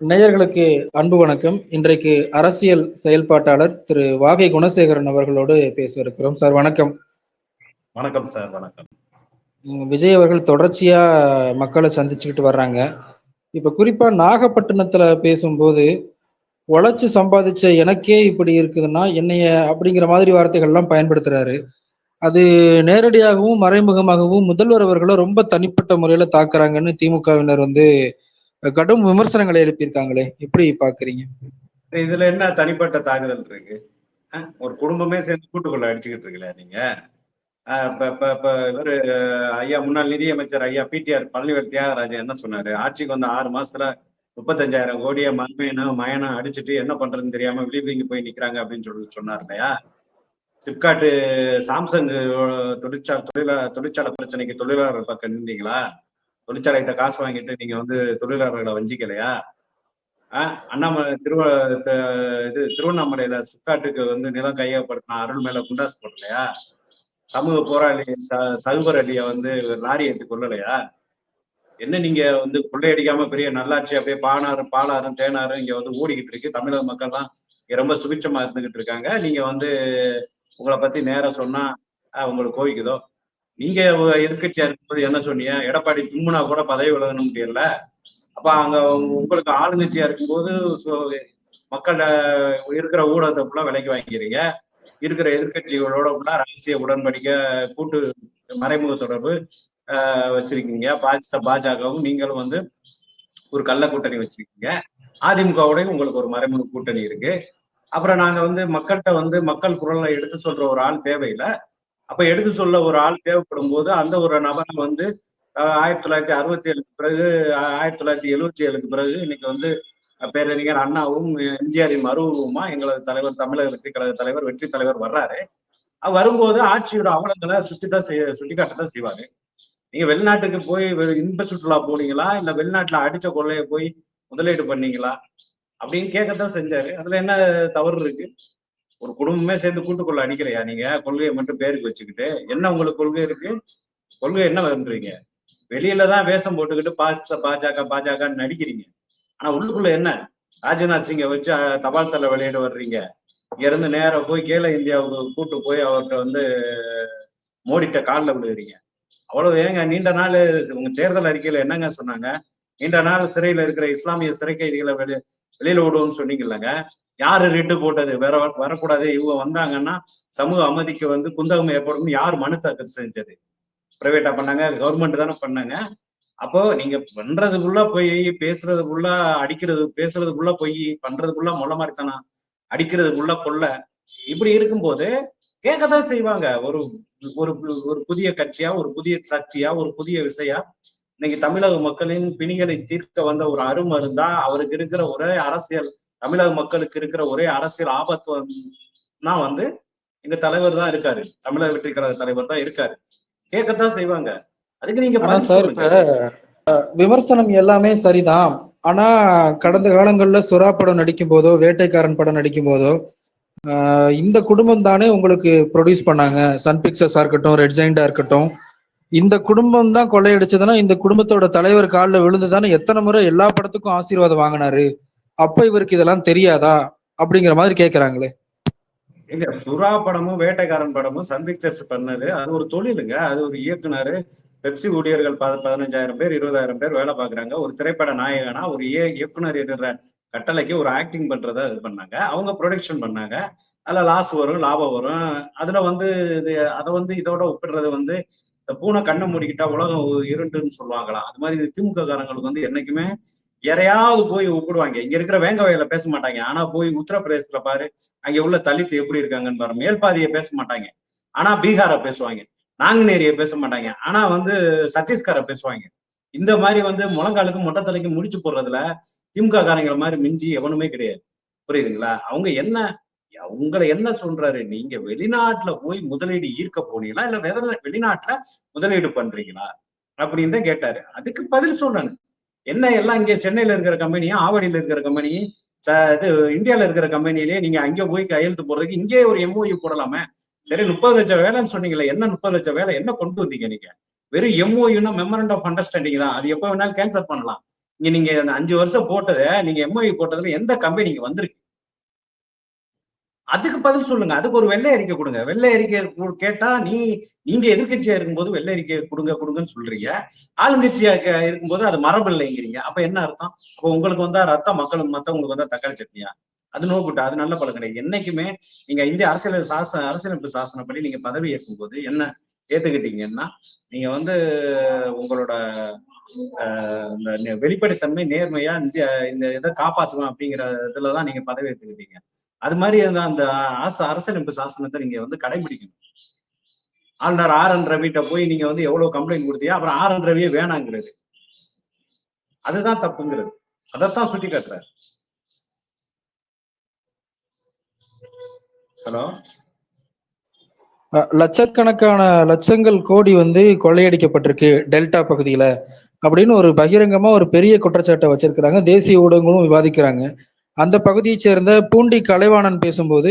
நேயர்களுக்கு அன்பு வணக்கம். இன்றைக்கு அரசியல் செயல்பாட்டாளர் திரு வாகை குணசேகரன் அவர்களோடு பேச இருக்கிறோம் சார் வணக்கம். வணக்கம் சார் வணக்கம். விஜய் அவர்கள் தொடர்ச்சியா மக்களை சந்திச்சுக்கிட்டு வர்றாங்க. இப்ப குறிப்பா நாகப்பட்டினத்துல பேசும்போது உழைச்சு சம்பாதிச்ச எனக்கே இப்படி இருக்குதுன்னா என்னைய அப்படிங்கிற மாதிரி வார்த்தைகள்லாம் பயன்படுத்துறாரு. அது நேரடியாகவும் மறைமுகமாகவும் முதல்வர் அவர்களை ரொம்ப தனிப்பட்ட முறையில தாக்குறாங்கன்னு திமுகவினர் வந்து கடும் விமர்சனங்களை எழுப்பியிருக்காங்களே எப்படி பாக்குறீங்க இதுல என்ன தனிப்பட்ட தாக்குதல் இருக்கு? ஒரு குடும்பமே சேர்ந்து கூட்டுக்குள்ள அடிச்சுக்கிட்டு இருக்கல நீங்க? இப்ப இப்ப இவரு ஐயா முன்னாள் நிதியமைச்சர் ஐயா பிடிஆர் பழனிவேல் தியாகராஜன் என்ன சொன்னாரு? ஆட்சிக்கு வந்த ஆறு மாசத்துல முப்பத்தஞ்சாயிரம் கோடியை மண்மையனும் மயனும் அடிச்சுட்டு என்ன பண்றதுன்னு தெரியாம விளிம்பிங்க போய் நிக்கிறாங்க அப்படின்னு சொல்லி சொன்னார் இல்லையா? சிப்காட்டு சாம்சங் தொழிற்சாலை தொழிலா தொழிற்சாலை பிரச்சனைக்கு தொழிலாளர் பக்கம் நின்றீங்களா? தொழிற்சாலைகிட்ட காசு வாங்கிட்டு நீங்க வந்து தொழிலாளர்களை வஞ்சிக்கலையா? அண்ணாமலை திருவ இது திருவண்ணாமலையில சிப்காட்டுக்கு வந்து நிலம் கையகப்படுத்தின அருள் மேல குண்டாஸ் போடலையா? சமூக போராளி ச- சல்வர் அலிய வந்து லாரி ஏற்றி கொள்ளலையா என்ன நீங்க வந்து கொள்ளையடிக்காம பெரிய நல்லாட்சி அப்படியே பானாறு பாலாறும் தேனாரும் இங்க வந்து ஓடிக்கிட்டு இருக்கு? தமிழக மக்கள்லாம் இங்க ரொம்ப சுபிட்சமா இருந்துகிட்டு இருக்காங்க. நீங்க வந்து உங்களை பத்தி நேரம் சொன்னா ஆஹ் உங்களுக்கு கோவிக்குதோ? நீங்க எதிர்கட்சியா இருக்கும்போது என்ன சொன்னீங்க எடப்பாடி தும்முனா கூட பதவி விலகணும் முடியல அப்ப அங்க உங்களுக்கு ஆளுங்கட்சியா இருக்கும்போது மக்கள் இருக்கிற ஊடகத்தை ஃபுல்லா விலைக்கு வாங்கிக்கிறீங்க. இருக்கிற எதிர்கட்சிகளோட ஃபுல்லா ரகசிய உடன்படிக்கை கூட்டு மறைமுக தொடர்பு வச்சிருக்கீங்க. பாஜக பாஜகவும் நீங்களும் வந்து ஒரு கள்ள கூட்டணி வச்சிருக்கீங்க. அதிமுகவோடய உங்களுக்கு ஒரு மறைமுக கூட்டணி இருக்கு. அப்புறம் நாங்க வந்து மக்கள்கிட்ட வந்து மக்கள் குரலை எடுத்து சொல்ற ஒரு ஆள் தேவையில்லை. அப்ப எடுத்து சொல்ல ஒரு ஆள் தேவைப்படும் போது அந்த ஒரு நபரை வந்து ஆயிரத்தி தொள்ளாயிரத்தி அறுபத்தி ஏழுக்கு பிறகு ஆயிரத்தி தொள்ளாயிரத்தி எழுபத்தி ஏழுக்கு பிறகு இன்னைக்கு வந்து பேரறிஞர் அண்ணாவும் எம்ஜிஆரின் மருவமா எங்களது தலைவர் தமிழர்களுக்கு கழக தலைவர் வெற்றி தலைவர் வர்றாரு. வரும்போது ஆட்சியோட அவலங்களை சுட்டிதான் செய்ய சுட்டிக்காட்டதான் செய்வாரு. நீங்க வெளிநாட்டுக்கு போய் வெ- இன்ப சுற்றுலா போனீங்களா? இல்ல வெளிநாட்டுல அடிச்ச கொள்ளைய போய் முதலீடு பண்ணீங்களா? அப்படின்னு கேட்கத்தான் செஞ்சாரு. அதுல என்ன தவறு இருக்கு? ஒரு குடும்பமே சேர்ந்து கூட்டுக்குள்ள அடிக்கலையா நீங்க? கொள்கையை மட்டும் பேருக்கு வச்சுக்கிட்டு. என்ன உங்களுக்கு கொள்கை இருக்கு? கொள்கை என்ன பண்றீங்க வெளியில தான் வேஷம் போட்டுக்கிட்டு பாச பாஜக பாஜகன்னு நடிக்கிறீங்க. ஆனா உள்ளுக்குள்ள என்ன? ராஜ்நாத் சிங்கை வச்சு தபால் தலை வெளியிட வர்றீங்க. இருந்து நேரா போய் கேல இந்தியாவுக்கு கூட்டு போய் அவர்கிட்ட வந்து மோடிட்ட காலில் விழுகிறீங்க. அவ்வளவு ஏங்க? நீண்ட நாள் உங்க தேர்தல் அறிக்கையில என்னங்க சொன்னாங்க? நீண்ட நாள் சிறையில இருக்கிற இஸ்லாமிய சிறை கைதிகளை வெளி வெளியில விடுவோம்னு சொன்னீங்கல்லங்க. யாரு ரிட்டு போட்டது? வேற வர- வரக்கூடாது. இவங்க வந்தாங்கன்னா சமூக அமைதிக்கு வந்து குந்தகம் ஏற்படும். யார் மனு தாக்கல் செஞ்சது? பிரைவேட்டா பண்ணாங்க? கவர்மெண்ட் தானே பண்ணாங்க. அப்போ நீங்க பண்றதுக்குள்ள போய் பேசுறதுக்குள்ள அடிக்கிறது பேசுறதுக்குள்ள போய் பண்றதுக்குள்ள முள்ள மாதிரித்தானா அடிக்கிறதுக்குள்ள கொள்ள இப்படி இருக்கும்போது கேட்கத்தான் செய்வாங்க. ஒரு ஒரு ஒரு புதிய கட்சியா ஒரு புதிய சக்தியா ஒரு புதிய விசையா. இன்னைக்கு தமிழக மக்களின் பிணிகளை தீர்க்க வந்த ஒரு அருமருந்தா அவருக்கு இருக்கிற ஒரே அரசியல். தமிழக மக்களுக்கு இருக்கிற ஒரே அரசியல் ஆபத்துனா வந்து எங்க தலைவர் தான் இருக்காரு. தமிழக வெற்றி கழக தலைவர் தான் இருக்காரு. கேட்கத்தான் செய்வாங்க. அதுக்கு நீங்க சார் விமர்சனம் எல்லாமே சரிதான். ஆனா கடந்த காலங்கள்ல சுறா படம் நடிக்கும் போதோ வேட்டைக்காரன் படம் நடிக்கும் போதோ இந்த குடும்பம் தானே உங்களுக்கு ப்ரொடியூஸ் பண்ணாங்க. சன் பிக்சர்ஸா இருக்கட்டும் ரெட் ஜெயிண்டா இருக்கட்டும். இந்த குடும்பம் தான் கொள்ளையடிச்சதுன்னா இந்த குடும்பத்தோட தலைவர் காலில் விழுந்து தானே எத்தனை முறை எல்லா படத்துக்கும் ஆசீர்வாதம் வாங்கினாரு. அப்ப இவருக்கு இதெல்லாம் தெரியாதா? அப்படிங்கிற மாதிரி கேக்குறாங்களே. எங்க சுறா படமும் வேட்டைக்காரன் படமும் சன் பிக்சர்ஸ் பண்ணது. அது ஒரு தொழிலுங்க அது ஒரு இயக்குனர் பெப்சி ஊழியர்கள் ப பதினஞ்சாயிரம் பேர் இருபதாயிரம் பேர் வேலை பார்க்குறாங்க. ஒரு திரைப்பட நாயகனா ஒரு இயக்குனர் இருக்கிற கட்டளைக்கு ஒரு ஆக்டிங் பண்றத இது பண்ணாங்க. அவங்க ப்ரொடக்ஷன் பண்ணாங்க. அதுல லாஸ் வரும் லாபம் வரும். அதுல வந்து இது அதை வந்து இதோட ஒப்பிடுறது வந்து இந்த பூனை கண்ணை மூடிக்கிட்டா உலகம் இருண்டுன்னு சொல்லுவாங்களாம். அது மாதிரி திமுக காரங்களுக்கு வந்து என்னைக்குமே யாரையாவது போய் ஒப்பிடுவாங்க இங்க இருக்கிற வேங்க வயல பேச மாட்டாங்க. ஆனா போய் உத்தரப்பிரதேசத்துல பாரு அங்க உள்ள தலித்து எப்படி இருக்காங்கன்னு பாரு. மேல்பாதியை பேச மாட்டாங்க. ஆனா பீகார பேசுவாங்க. நாங்குநேரிய பேச மாட்டாங்க. ஆனா வந்து சத்தீஸ்கரை பேசுவாங்க. இந்த மாதிரி வந்து முழங்காலுக்கு மொட்டை தலைக்கு முடிச்சு போடுறதுல திமுக காரங்களை மாதிரி மிஞ்சி எவனுமே கிடையாது. புரியுதுங்களா? அவங்க என்ன உங்களை என்ன சொல்றாரு? நீங்க வெளிநாட்டுல போய் முதலீடு ஈர்க்க போனீங்களா? இல்ல வேற வெளிநாட்டுல முதலீடு பண்றீங்களா? அப்படின்னு தான் கேட்டாரு. அதுக்கு பதில் சொல்றாங்க என்ன எல்லாம் இங்கே சென்னையில இருக்கிற கம்பெனியும் ஆவடியில் இருக்கிற கம்பெனி இது இந்தியாவில் இருக்கிற கம்பெனிலேயே நீங்க அங்கே போய் கையெழுத்து போடுறதுக்கு இங்கே ஒரு எம்ஓயு போடலாமே. சரி முப்பது லட்சம் வேலைன்னு சொன்னீங்களே என்ன முப்பது லட்சம் வேலை என்ன கொண்டு வந்தீங்க நீங்க? வெறும் எம்ஓயுன்னா மெமரண்ட் ஆஃப் அண்டர்ஸ்டாண்டிங் தான். அது எப்போ வேணாலும் கேன்சல் பண்ணலாம். இங்க நீங்க அந்த அஞ்சு வருஷம் போட்டதை நீங்க எம்ஓயு போட்டதுல எந்த கம்பெனி இங்க வந்திருக்கு? அதுக்கு பதில் சொல்லுங்க. அதுக்கு ஒரு வெள்ளை அறிக்கை கொடுங்க. வெள்ளை அறிக்கை கேட்டா நீ நீங்க எதிர்க்கட்சியா இருக்கும்போது வெள்ளை அறிக்கை கொடுங்க கொடுங்கன்னு சொல்றீங்க. ஆளுங்கட்சியா இருக்கும்போது அது மரபு இல்லைங்கிறீங்க அப்ப என்ன அர்த்தம்? அப்போ உங்களுக்கு வந்தா ரத்தம் மக்களுக்கு மத்தவங்களுக்கு வந்தா தக்காளி சட்னியா? அது நோக்குட்டா அது நல்ல பழக்கம் கிடையாது. என்னைக்குமே நீங்க இந்திய அரசியல் சாசன அரசியலமைப்பு சாசனப்படி நீங்க பதவி ஏற்கும்போது என்ன ஏத்துக்கிட்டீங்கன்னா நீங்க வந்து உங்களோட இந்த வெளிப்படைத்தன்மை நேர்மையா இந்த இந்த இதை காப்பாற்றுவேன் அப்படிங்கிற இதுலதான் நீங்க பதவி ஏத்துக்கிட்டீங்க. அது மாதிரி அந்த அந்த ஆச அரசியலமைப்பு சாசனத்தை நீங்க வந்து கடைபிடிக்கணும். ஆளுநர் ஆர் என் ரவிட்ட போய் நீங்க வந்து எவ்வளவு கம்ப்ளைண்ட் கொடுத்தீங்க? அப்புறம் ஆர் என் ரவியே வேணாங்கிறது. அதுதான் தப்புங்கிறது. அதைத்தான் சுட்டி காட்டுறாரு ஹலோ? அஹ் லட்சக்கணக்கான லட்சங்கள் கோடி வந்து கொள்ளையடிக்கப்பட்டிருக்கு டெல்டா பகுதியில அப்படின்னு ஒரு பகிரங்கமா ஒரு பெரிய குற்றச்சாட்டை வச்சிருக்கிறாங்க. தேசிய ஊடகங்களும் விவாதிக்கிறாங்க. அந்த பகுதியை சேர்ந்த பூண்டி கலைவாணன் பேசும்போது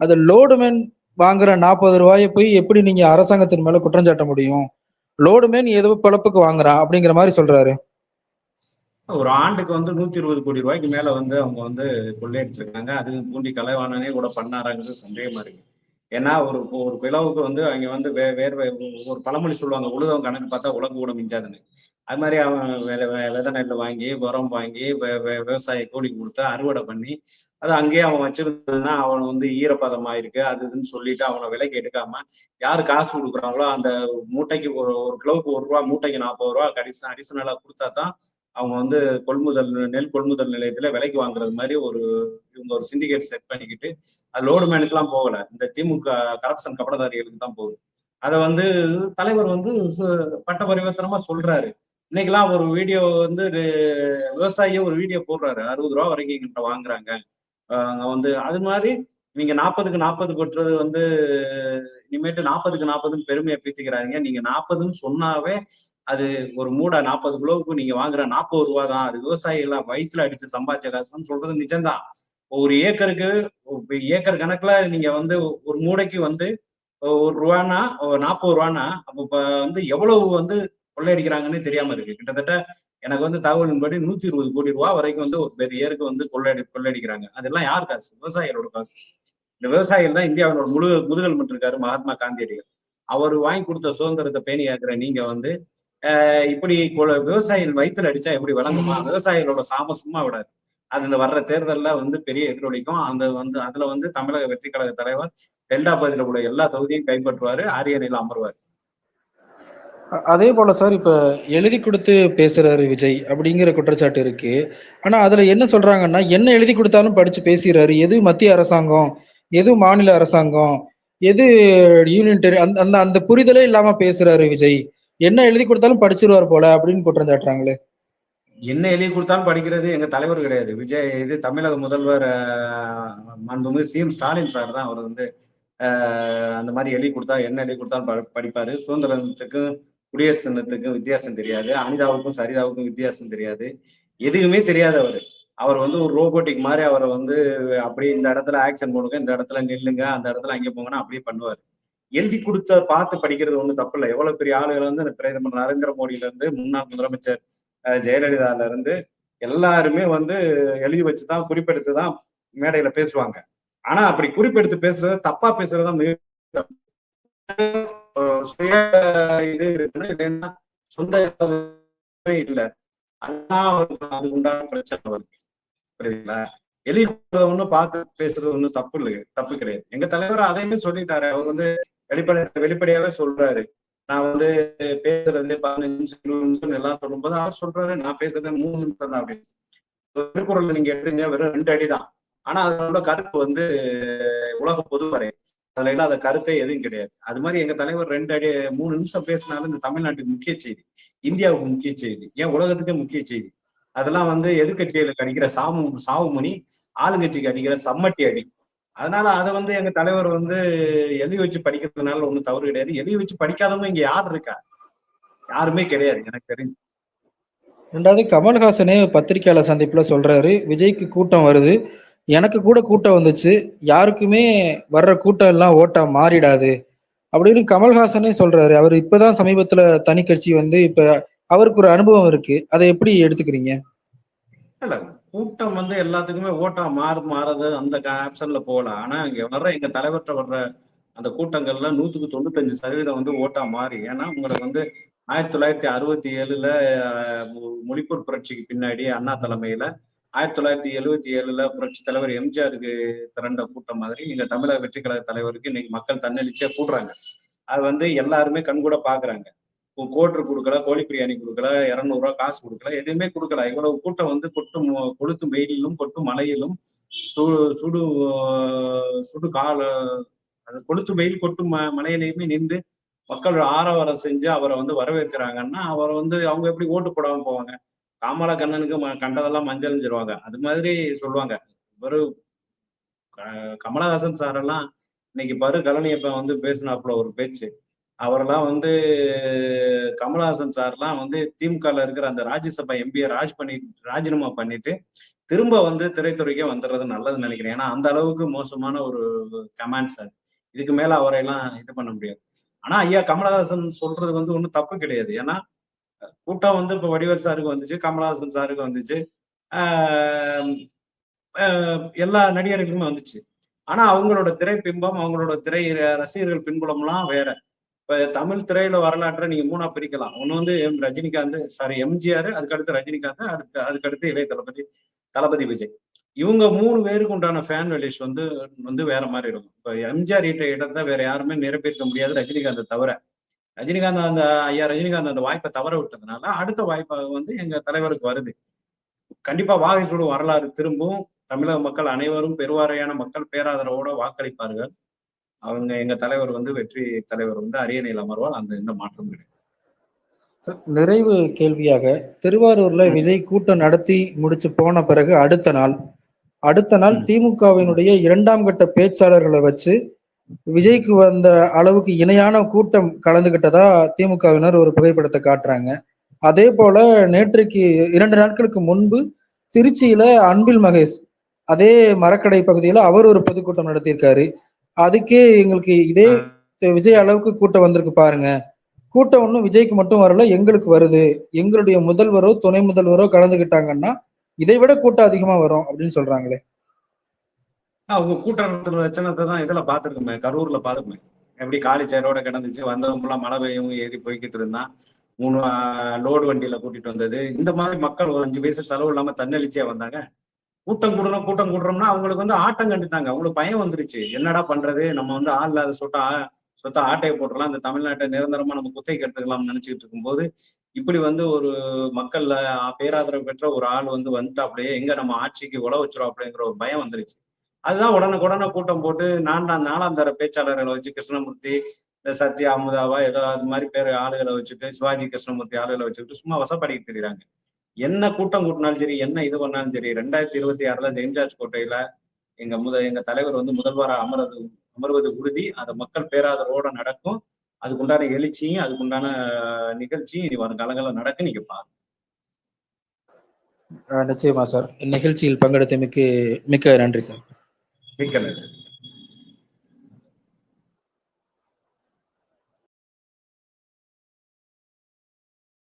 அது லோடுமேன் வாங்குற நாற்பது ரூபாயை போய் எப்படி நீங்க அரசாங்கத்தின் மேல குற்றம் சாட்ட முடியும்? லோடுமேன் ஏதோ பிழப்புக்கு வாங்குறான் அப்படிங்கிற மாதிரி சொல்றாரு. ஒரு ஆண்டுக்கு வந்து நூத்தி இருபது கோடி ரூபாய்க்கு மேல வந்து அவங்க வந்து கொள்ளையடிச்சிருக்காங்க. அது பூண்டி கலைவாணனே கூட பண்ணாராங்கிறது சந்தேகமா இருக்கு. ஏன்னா ஒரு ஒரு பிளவுக்கு வந்து அங்க வந்து வே ஒரு பழமொழி சொல்லுவாங்க. உழுதவன் கணக்கு பார்த்தா உலக கூட மிஞ்சாதுன்னு. அது மாதிரி அவன் வெ- விதை நெல் வாங்கி உரம் வாங்கி விவசாய கூலி கொடுத்து அறுவடை பண்ணி அது அங்கேயே அவன் வச்சிருந்ததுன்னா அவன் வந்து ஈரப்பதமா இருக்கு அது இதுன்னு சொல்லிட்டு அவனை விலைக்கு எடுக்காம யாரு காசு கொடுக்குறாங்களோ அந்த மூட்டைக்கு ஒரு ஒரு கிலோவுக்கு ஒரு ரூபா மூட்டைக்கு நாற்பது ரூபா கடிச அடிஷனலா கொடுத்தா தான் அவங்க வந்து கொள்முதல் நெல் கொள்முதல் நிலையத்துல விலைக்கு வாங்குறது மாதிரி ஒரு இவங்க ஒரு சிண்டிகேட் செட் பண்ணிக்கிட்டு அது லோடு மேனுக்குலாம் போகல. இந்த திமுக கரப்ஷன் கபடதாரிகளுக்கு தான் போகுது. அதை வந்து தலைவர் வந்து சு- பட்ட பரிவர்த்தனமா சொல்றாரு. இன்னைக்கெல்லாம் ஒரு வீடியோ வந்து அஹ், விவசாயியே ஒரு வீடியோ போடுறாரு. அறுபது ரூபா வரைக்கும் எங்கிட்ட வாங்குறாங்க. அங்க வந்து அது மாதிரி நீங்க நாற்பதுக்கு நாற்பது கொட்டுறது வந்து இனிமேட்டு நாற்பதுக்கு நாற்பதுன்னு பெருமையை பீத்திக்கிறாங்க நீங்க நாற்பதுன்னு சொன்னாவே அது ஒரு மூடை நாற்பது கிலோவுக்கு நீங்க வாங்குற நாற்பது ரூபா தான். அது விவசாயிகள் வயிற்றுல அடிச்சு சம்பாதிச்ச காசுன்னு சொல்றது நிஜம்தான். ஒரு ஏக்கருக்கு ஏக்கர் கணக்குல நீங்க வந்து ஒரு மூடைக்கு வந்து ஒரு ரூபான்னா நாற்பது ரூபான்னா அப்ப வந்து எவ்வளவு வந்து கொள்ளையடிக்கிறாங்கன்னு தெரியாம இருக்கு. கிட்டத்தட்ட எனக்கு வந்து தகவலின்படி நூத்தி இருபது கோடி ரூபா வரைக்கும் வந்து ஒரு பெரிய ஏருக்கு வந்து கொள்ளையடி கொள்ளையடிக்கிறாங்க. அதெல்லாம் யார் காசு? விவசாயிகளோட காசு. இந்த விவசாயிகள் தான் இந்தியாவோட முழு முதுகல் இருக்காரு மகாத்மா காந்தியடிகள். அவர் வாங்கி கொடுத்த சுதந்திரத்தை பேணி ஆக்குற நீங்க வந்து இப்படி விவசாயிகள் வயிற்றுல அடிச்சா எப்படி வழங்குமா விவசாயிகளோட சாம சும்மா விடாது. அதுல வர்ற தேர்தல்ல வந்து பெரிய எதிரொலிக்கும். அந்த வந்து அதுல வந்து தமிழக வெற்றி கழக தலைவர் டெல்டா பகுதியில் உள்ள எல்லா தொகுதியும் கைப்பற்றுவாரு. ஆரியணையில் அமர்வார். அதே போல சார் இப்ப எழுதி கொடுத்து பேசுறாரு விஜய் அப்படிங்கிற குற்றச்சாட்டு இருக்கு. ஆனா அதுல என்ன சொல்றாங்கன்னா என்ன எழுதி கொடுத்தாலும் படிச்சு பேசுறாரு. எது மத்திய அரசாங்கம் எது மாநில அரசாங்கம் எது யூனியன் டெரி அந்த அந்த அந்த புரிதலே இல்லாம பேசுறாரு விஜய். என்ன எழுதி கொடுத்தாலும் படிச்சிருவார் போல அப்படின்னு குற்றம் சாட்டுறாங்களே. என்ன எழுதி கொடுத்தாலும் படிக்கிறது எங்க தலைவர் கிடையாது. விஜய் இது தமிழக முதல்வர் மாண்புமிகு சிஎம் ஸ்டாலின் சார் தான். அவர் வந்து அந்த மாதிரி எழுதி கொடுத்தா என்ன எழுதி கொடுத்தாலும் ப- படிப்பாரு. சுதந்திரத்துக்கும் குடியரசு தினத்துக்கும் வித்தியாசம் தெரியாது அனிதாவுக்கும் சரிதாவுக்கும் வித்தியாசம் தெரியாது. எதுவுமே தெரியாது அவரு. அவர் வந்து ஒரு ரோபோட்டிக் மாதிரி அவரை வந்து அப்படியே இந்த இடத்துல ஆக்ஷன் போடுங்க இந்த இடத்துல நில்லுங்க அந்த இடத்துல அங்கே போங்கன்னா அப்படியே பண்ணுவார். எழுதி கொடுத்த பார்த்து படிக்கிறது ஒன்றும் தப்பு இல்லை. எவ்வளவு பெரிய ஆளுகள் வந்து பிரதமர் நரேந்திர மோடியில இருந்து முன்னாள் முதலமைச்சர் ஜெயலலிதால இருந்து எல்லாருமே வந்து எழுதி வச்சுதான் குறிப்பெடுத்து தான் மேடையில பேசுவாங்க. ஆனா அப்படி குறிப்பெடுத்து பேசுறது தப்பா பேசுறதுதான் மிக சுய இது இருக்குன்னா இல்லைன்னா சொந்த இல்லை இல்ல. அதுதான் அது உண்டான பிரச்சனை வருது புரியுதுங்களா? எழுதி ஒண்ணு பார்த்து பேசுறது ஒண்ணும் தப்பு இல்லை தப்பு கிடையாது. எங்க தலைவர் அதையுமே சொல்லிட்டாரு. அவர் வந்து வெளிப்படை வெளிப்படையாவே சொல்றாரு. நான் வந்து பேசுறது பதினஞ்சு நிமிஷம் இருபது நிமிஷம் எல்லாம் சொல்லும்போது அவர் சொல்றாரு நான் பேசுறது மூணு நிமிஷம் தான் அப்படின்னு. திருக்குறள்ல நீங்க எடுத்துங்க வெறும் ரெண்டு அடி தான் ஆனா அதோட கருத்து வந்து உலக பொதுவரை அதுல எல்லாம் அந்த கருத்தே எதுவும் கிடையாது. அது மாதிரி எங்க தலைவர் ரெண்டு அடி மூணு நிமிஷம் பேசினாலும் இந்த தமிழ்நாட்டுக்கு முக்கிய செய்தி இந்தியாவுக்கு முக்கிய செய்தி ஏன் உலகத்துக்கே முக்கிய செய்தி? அதெல்லாம் வந்து எதிர்கட்சிகளுக்கு அடிக்கிற சாமு சாவுமணி ஆளுங்கட்சிக்கு அடிக்கிற சம்மட்டி அடி. அதனால அதை வந்து எங்க தலைவர் வந்து எழுதி வச்சு படிக்கிறதுனால ஒண்ணும் தவறு கிடையாது. எழுதி வச்சு படிக்காதவங்க இங்க யார் இருக்கா? யாருமே கிடையாது எனக்கு தெரிஞ்சு. ரெண்டாவது கமல்ஹாசனே பத்திரிகையாளர் சந்திப்புல சொல்றாரு விஜய்க்கு கூட்டம் வருது எனக்கு கூட கூட்டம் வந்துச்சு. யாருக்குமே வர்ற கூட்டம் எல்லாம் ஓட்டா மாறிடாது. அப்படின்னு கமல்ஹாசனே சொல்றாரு. அவர் இப்பதான் சமீபத்துல தனி கட்சி வந்து இப்ப அவருக்கு ஒரு அனுபவம் இருக்கு. அதை எப்படி எடுத்துக்கிறீங்க? இல்ல கூட்டம் வந்து எல்லாத்துக்குமே ஓட்டா மாறு மாறது. அந்த ஆப்ஷன்ல போகலாம். ஆனா இங்க வர்ற எங்க தலைவர்கிட்ட வர்ற அந்த கூட்டங்கள்ல நூத்துக்கு தொண்ணூத்தஞ்சு சதவீதம் வந்து ஓட்டா மாறி. ஏன்னா உங்களுக்கு வந்து ஆயிரத்தி தொள்ளாயிரத்தி அறுபத்தி ஏழுல மொழிப்பூர் புரட்சிக்கு பின்னாடி அண்ணா தலைமையில ஆயிரத்தி தொள்ளாயிரத்தி எழுபத்தி ஏழுல புரட்சி தலைவர் எம்ஜிஆருக்கு திரண்ட கூட்டம் மாதிரி இங்க தமிழக வெற்றி கழக தலைவருக்கு இன்னைக்கு மக்கள் தன்னெழுச்சியா கூடுறாங்க. அது வந்து எல்லாருமே கண்கூட பாக்குறாங்க. கோட்ரு கொடுக்கல கோழி பிரியாணி கொடுக்கல இரநூறுவா காசு கொடுக்கல எதுவுமே கொடுக்கல. இவ்வளவு கூட்டம் வந்து கொட்டும் கொளுத்தும் வெயிலிலும் கொட்டும் மழையிலும் சுடு சுடு சுடு கால அது கொளுத்தும் வெயில் கொட்டும் ம மழையிலையுமே நின்று மக்கள் ஆரவாரம் செஞ்சு அவரை வந்து வரவேற்கிறாங்கன்னா அவரை வந்து அவங்க எப்படி ஓட்டு போடாம போவாங்க? காமலா கண்ணனுக்கு ம- கண்டதெல்லாம் மஞ்சள்ஞ்சிருவாங்க அது மாதிரி சொல்லுவாங்க. ஒரு கமலஹாசன் சார் எல்லாம் இன்னைக்கு பரு கலனியப்ப வந்து பேசினாப்புல ஒரு பேச்சு. அவரெல்லாம் வந்து கமலஹாசன் சார்லாம் வந்து திமுகல இருக்கிற அந்த ராஜ்யசபா எம்பியை ராஜ் பண்ணி ராஜினாமா பண்ணிட்டு திரும்ப வந்து திரைத்துறைக்கே வந்துடுறது நல்லதுன்னு நினைக்கிறேன். ஏன்னா அந்த அளவுக்கு மோசமான ஒரு கமாண்ட் சார். இதுக்கு மேல அவரையெல்லாம் இது பண்ண முடியாது. ஆனா ஐயா கமலஹாசன் சொல்றது வந்து ஒன்றும் தப்பு கிடையாது. ஏன்னா கூட்டம் வந்து இப்போ வடிவர் சாருக்கு வந்துச்சு கமலஹாசன் சாருக்கு வந்துச்சு. ஆஹ் எல்லா நடிகர்களுக்குமே வந்துச்சு. ஆனா அவங்களோட திரை பிம்பம் அவங்களோட திரை ரசிகர்கள் பின்புலம்லாம் வேற. இப்ப தமிழ் திரையில வரலாற்றை நீங்க மூணா பிரிக்கலாம். ஒண்ணு வந்து எம் ரஜினிகாந்த் சாரி எம்ஜிஆர் அதுக்கடுத்து ரஜினிகாந்த் அடுத்து அதுக்கடுத்து இளைய தளபதி தளபதி விஜய். இவங்க மூணு பேருக்கு உண்டான ஃபேன் வெலிஸ் வந்து வந்து வேற மாதிரி இருக்கும். இப்ப எம்ஜிஆர் ஈட்ட இடத்த வேற யாருமே நிரப்பியிருக்க முடியாது ரஜினிகாந்த் தவிர. ரஜினிகாந்த் அந்த ஐயா ரஜினிகாந்த் அந்த வாய்ப்பை தவற விட்டதுனால அடுத்த வாய்ப்பாக வந்து எங்க தலைவருக்கு வருது. கண்டிப்பா வாகை சூடும் வரலாறு திரும்பும். தமிழக மக்கள் அனைவரும் பெருவாரியான மக்கள் பேராதரவோட வாக்களிப்பார்கள். அவங்க எங்க தலைவர் வந்து வெற்றி தலைவர் வந்து அரியணையில் அமர்வால் அந்த எந்த மாற்றம் கிடையாது. நிறைவு கேள்வியாக திருவாரூர்ல விஜய் கூட்டம் நடத்தி முடிச்சு போன பிறகு அடுத்த நாள் அடுத்த நாள். திமுகவினுடைய இரண்டாம் கட்ட பேச்சாளர்களை வச்சு விஜய்க்கு வந்த அளவுக்கு இணையான கூட்டம் கலந்துகிட்டதா திமுகவினர் ஒரு புகைப்படத்தை காட்டுறாங்க. அதே போல நேற்றைக்கு இரண்டு நாட்களுக்கு முன்பு திருச்சியில அன்பில் மகேஷ் அதே மரக்கடை பகுதியில அவர் ஒரு பொதுக்கூட்டம் நடத்தியிருக்காரு. அதுக்கே எங்களுக்கு இதே விஜய் அளவுக்கு கூட்டம் வந்திருக்கு பாருங்க. கூட்டம் ஒன்றும் விஜய்க்கு மட்டும் வரல எங்களுக்கு வருது. எங்களுடைய முதல்வரோ துணை முதல்வரோ கலந்துக்கிட்டாங்கன்னா இதை விட கூட்டம் அதிகமா வரும் அப்படின்னு சொல்றாங்களே. அவங்க கூட்டம் லட்சணத்தை தான் இதுல பாத்துருக்கோமே கரூர்ல பாத்துருக்கோமே எப்படி காலி சேரோட கிடந்துச்சு வந்தவங்க மழை பெய்யும் ஏறி போய்கிட்டு இருந்தான் மூணு லோடு வண்டியில கூட்டிட்டு வந்தது. இந்த மாதிரி மக்கள் ஒரு அஞ்சு பைசா செலவு இல்லாம தன்னெழுச்சியா வந்தாங்க. கூட்டம் கூடுறோம் கூட்டம் கூடுறோம்னா அவங்களுக்கு வந்து ஆட்டம் கண்டுட்டாங்க. அவங்களுக்கு பயம் வந்துருச்சு. என்னடா பண்றது? நம்ம வந்து ஆள் இல்லாத சொட்டா சொத்த ஆட்டையை போட்டுடலாம். இந்த தமிழ்நாட்டை நிரந்தரமா நம்ம குத்தை கட்டுக்கலாம்னு நினைச்சுக்கிட்டு இருக்கும்போது இப்படி வந்து ஒரு மக்கள்ல பேராதரவு பெற்ற ஒரு ஆள் வந்து வந்துட்டு அப்படியே எங்க நம்ம ஆட்சிக்கு உழ வச்சிரும் அப்படிங்கிற ஒரு பயம் வந்துருச்சு. அதுதான் உடனுக்குடனே கூட்டம் போட்டு நான்காம் நாலாம் தர பேச்சாளர்களை வச்சு கிருஷ்ணமூர்த்தி இந்த சத்யா அமுதாவா ஏதோ அது மாதிரி பேர் ஆளுகளை வச்சுட்டு சிவாஜி கிருஷ்ணமூர்த்தி ஆளுகளை வச்சுக்கிட்டு சும்மா வசப்படிக்கிட்டு தெரியுறாங்க என்ன கூட்டம் கூட்டினாலும் சரி என்ன இது பண்ணாலும் சரி ரெண்டாயிரத்தி இருபத்தி ஆறுல செயின்ட் ஜார்ஜ் கோட்டையில எங்க முத எங்க தலைவர் வந்து முதல்வராக அமர்வது அமர்வது உறுதி. அதை மக்கள் பேராதரோட நடக்கும். அதுக்குண்டான எழுச்சியும் அதுக்குண்டான நிகழ்ச்சியும் இனி வரும் காலங்களில் நடக்கு நீங்க பாருங்க. நிச்சயமா சார். பங்கெடுத்த மிக்க மிக்க நன்றி சார். மிக்க நன்றி